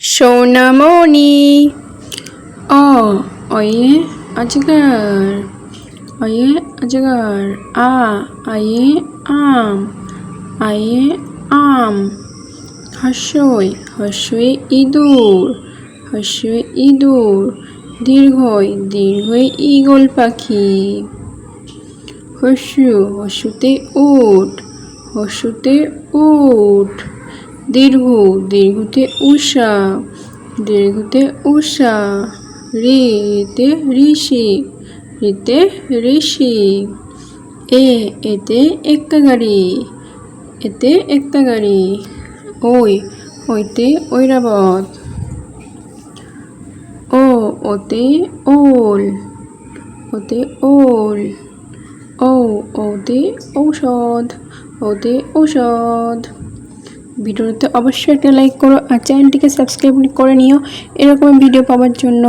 সোনামণি। অ অয়ে অজগর অয়ে অজগর আ আয়ে আম। আয়ে আম। হর্ষই হর্ষই ইঁদুর। হর্ষই ইঁদুর। দীর্ঘই দীর্ঘই ঈগল পাখি। হস্যু, হস্যুতে উট। হস্যুতে উট দীর্ঘ, দীর্ঘতে উষা দীর্ঘতে উষা। রিতে ঋষি রিতে ঋষি। এ, এতে একটা গাড়ি, এতে একটা গাড়ি। ওই, ওইতে ঐরাবত। ও, ওতে ওল ওতে ওল। ও ওতে ঔষধ ওতে ঔষধ। ভিডিওতে অবশ্যই একটা লাইক করো আর চ্যানেলটিকে সাবস্ক্রাইব করে নিও। এরকম ভিডিও পাওয়ার জন্য।